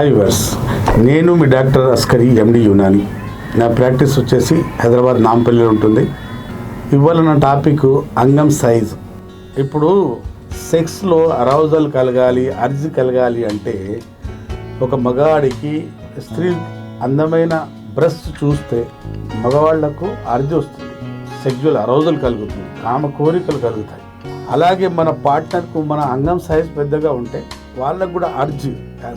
Hi verse నేను మీ doctor Askari ఎండి యునాని. నా practice వచ్చేసి హైదరాబాద్ నాంపల్లిలో ఉంటుంది. ఇవాళ నా టాపిక్ అంగం సైజ్. ఇప్పుడు సెక్స్లో అరౌజల్ కలగాలి అర్జి కలగాలి అంటే ఒక మగాడికి స్త్రీ అందమైన బ్రెస్ట్ చూస్తే మగవాళ్ళకు అర్జి వస్తుంది. సెక్జువల్ అరౌజల్ కలుగుతుంది కామ కోరికలు కలుగుతాయి. అలాగే మన పార్ట్నర్కు మన అంగం సైజ్ పెద్దగా ఉంటే వాళ్ళకు కూడా అర్జీ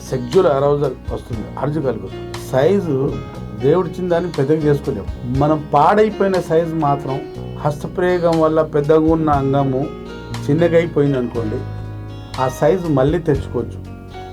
సెక్జువల్ అరౌజల్ వస్తుంది అర్జు కలుగుతుంది. సైజు దేవుడిచ్చిన దాన్ని పెద్దగా చేసుకోలేము. మనం పాడైపోయిన సైజు మాత్రం హస్తప్రయోగం వల్ల పెద్దగా ఉన్న అంగము చిన్నగా అయిపోయింది అనుకోండి ఆ సైజు మళ్ళీ తెచ్చుకోవచ్చు.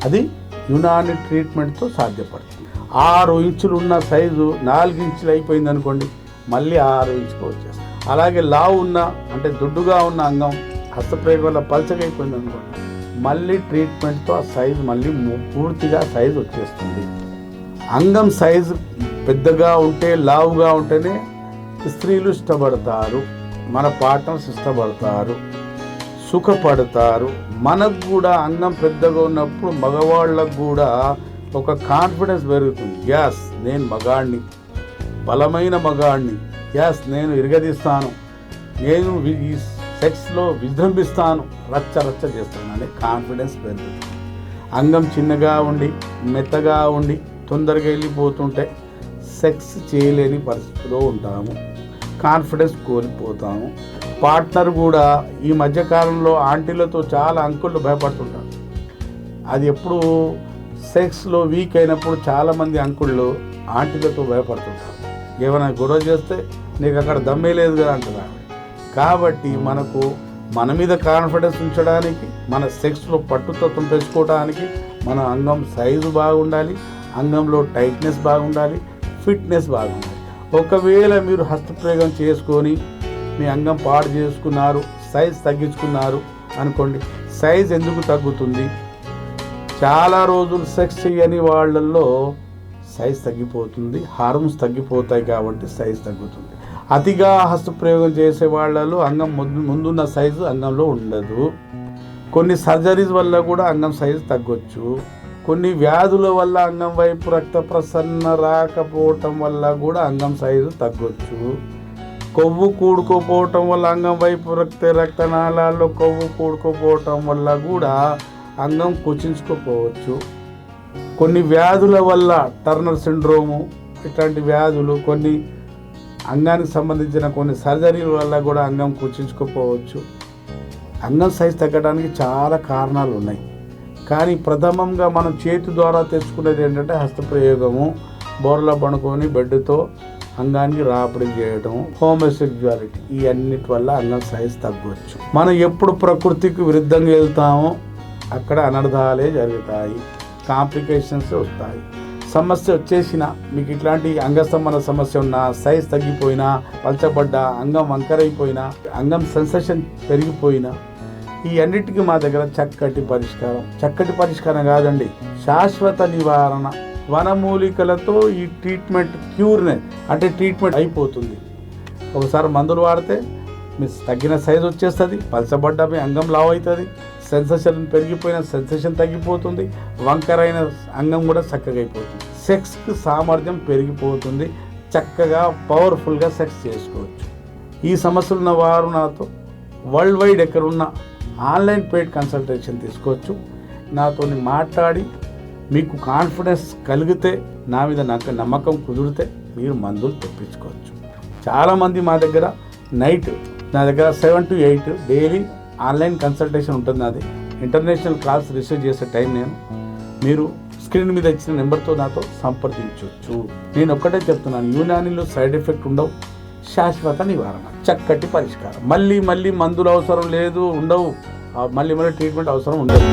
అది యునాని ట్రీట్మెంట్తో సాధ్యపడుతుంది. ఆరు ఇంచులు ఉన్న సైజు నాలుగు ఇంచులు అయిపోయింది అనుకోండి మళ్ళీ ఆరు ఇంచుకు వచ్చేస్తుంది. అలాగే లావు ఉన్న అంటే దుడ్డుగా ఉన్న అంగం హస్తప్రయోగం వల్ల పలచగా అయిపోయింది అనుకోండి మళ్ళీ ట్రీట్మెంట్తో ఆ సైజు మళ్ళీ పూర్తిగా సైజు వచ్చేస్తుంది. అంగం సైజు పెద్దగా ఉంటే లావుగా ఉంటేనే స్త్రీలు ఇష్టపడతారు మన పార్ట్నర్స్ ఇష్టపడతారు సుఖపడతారు. మనకు కూడా అంగం పెద్దగా ఉన్నప్పుడు మగవాళ్ళకు కూడా ఒక కాన్ఫిడెన్స్ పెరుగుతుంది. యాస్ నేను మగాడిని బలమైన మగాడిని యాస్ నేను ఇరగదీస్తాను. నేను సెక్స్లో విజృంభిస్తాను. రచ్చ రచ్చ చేస్తాను కాన్ఫిడెన్స్ పెరుగుతుంది. అంగం చిన్నగా ఉండి మెత్తగా ఉండి తొందరగా వెళ్ళిపోతుంటే సెక్స్ చేయలేని పరిస్థితిలో ఉంటాము. కాన్ఫిడెన్స్ కోల్పోతాము. పార్ట్నర్ కూడా ఈ మధ్యకాలంలో ఆంటీలతో చాలా అంకుళ్ళు భయపడుతుంటారు. అది ఎప్పుడు సెక్స్లో వీక్ అయినప్పుడు చాలామంది అంకుళ్ళు ఆంటీలతో భయపడుతుంటారు. ఏమైనా గొడవ చేస్తే నీకు అక్కడ దమ్మే లేదు కదా అంటారు కాబట్టి మనకు మన మీద కాన్ఫిడెన్స్ ఉంచడానికి మన సెక్స్లో పట్టుతత్వం పెంచుకోవడానికి మన అంగం సైజు బాగుండాలి అంగంలో టైట్నెస్ బాగుండాలి ఫిట్నెస్ బాగుండాలి. ఒకవేళ మీరు హస్తప్రయోగం చేసుకొని మీ అంగం పాడు చేసుకున్నారు సైజ్ తగ్గించుకున్నారు అనుకోండి సైజ్ ఎందుకు తగ్గుతుంది? చాలా రోజులు సెక్స్ చేయని వాళ్ళల్లో సైజ్ తగ్గిపోతుంది హార్మోన్స్ తగ్గిపోతాయి కాబట్టి సైజ్ తగ్గుతుంది. అతిగా హస్తప్రయోగం చేసే వాళ్ళలో అంగం ముందు ముందున్న సైజు అంగంలో ఉండదు. కొన్ని సర్జరీస్ వల్ల కూడా అంగం సైజు తగ్గొచ్చు. కొన్ని వ్యాధుల వల్ల అంగం వైపు రక్త ప్రసరణ రాకపోవటం వల్ల కూడా అంగం సైజు తగ్గొచ్చు. కొవ్వు కూడుకోపోవటం వల్ల అంగం వైపు రక్త రక్తనాళాల్లో కొవ్వు కూడుకోపోవటం వల్ల కూడా అంగం కుచించుకోపోవచ్చు. కొన్ని వ్యాధుల వల్ల టర్నర్ సిండ్రోము ఇట్లాంటి వ్యాధులు కొన్ని అంగానికి సంబంధించిన కొన్ని సర్జరీల వల్ల కూడా అంగం కుచించుకోపోవచ్చు. అంగం సైజ్ తగ్గడానికి చాలా కారణాలు ఉన్నాయి. కానీ ప్రథమంగా మనం చేతి ద్వారా తెచ్చుకునేది ఏంటంటే హస్తప్రయోగము బోర్లో పడుకొని బెడ్తో అంగానికి రాపిడి చేయడం హోమోసెక్జువాలిటీ ఈ అన్నిటి వల్ల అంగం సైజ్ తగ్గవచ్చు మనం ఎప్పుడు ప్రకృతికి విరుద్ధంగా వెళ్తామో అక్కడ అనర్థాలే జరుగుతాయి. కాంప్లికేషన్స్ వస్తాయి. సమస్య వచ్చేసిన మీకు ఇట్లాంటి అంగస్తంభన సమస్య ఉన్నా సైజ్ తగ్గిపోయినా పలచబడ్డా అంగం వంకరైపోయినా అంగం సెన్సేషన్ పెరిగిపోయినా ఈ అన్నిటికీ మా దగ్గర చక్కటి పరిష్కారం. చక్కటి పరిష్కారం కాదండి శాశ్వత నివారణ. వనమూలికలతో ఈ ట్రీట్మెంట్ క్యూర్నే అంటే ట్రీట్మెంట్ అయిపోతుంది. ఒకసారి మందులు వాడితే మీ తగ్గిన సైజ్ వచ్చేస్తుంది పలచబడ్డ మీ అంగం లావ్ అవుతుంది సెన్సేషన్ పెరిగిపోయిన సెన్సేషన్ తగ్గిపోతుంది వంకరైన అంగం కూడా చక్కగా అయిపోతుంది సెక్స్కి సామర్థ్యం పెరిగిపోతుంది చక్కగా పవర్ఫుల్గా సెక్స్ చేసుకోవచ్చు. ఈ సమస్యలు ఉన్న వారు నాతో వరల్డ్ వైడ్ ఎక్కడున్న ఆన్లైన్ పెయిడ్ కన్సల్టేషన్ తీసుకోవచ్చు. నాతో మాట్లాడి మీకు కాన్ఫిడెన్స్ కలిగితే నా మీద నాకు నమ్మకం కుదిరితే మీరు మందులు తెప్పించుకోవచ్చు. చాలామంది మా దగ్గర నైట్ నా దగ్గర seven to eight daily online consultation ఉంటుంది నాది. ఇంటర్నేషనల్ క్లాస్ రిసీవ్ చేసే టైం నేను. మీరు స్క్రీన్ మీద ఇచ్చిన నెంబర్తో నాతో సంప్రదించవచ్చు నేను ఒక్కటే చెప్తున్నాను యూనానిలో సైడ్ ఎఫెక్ట్ ఉండవు. శాశ్వత నివారణ చక్కటి పరిష్కారం. మళ్ళీ మళ్ళీ మందులు అవసరం లేదు ఉండవు. మళ్ళీ మళ్ళీ ట్రీట్మెంట్ అవసరం ఉండదు.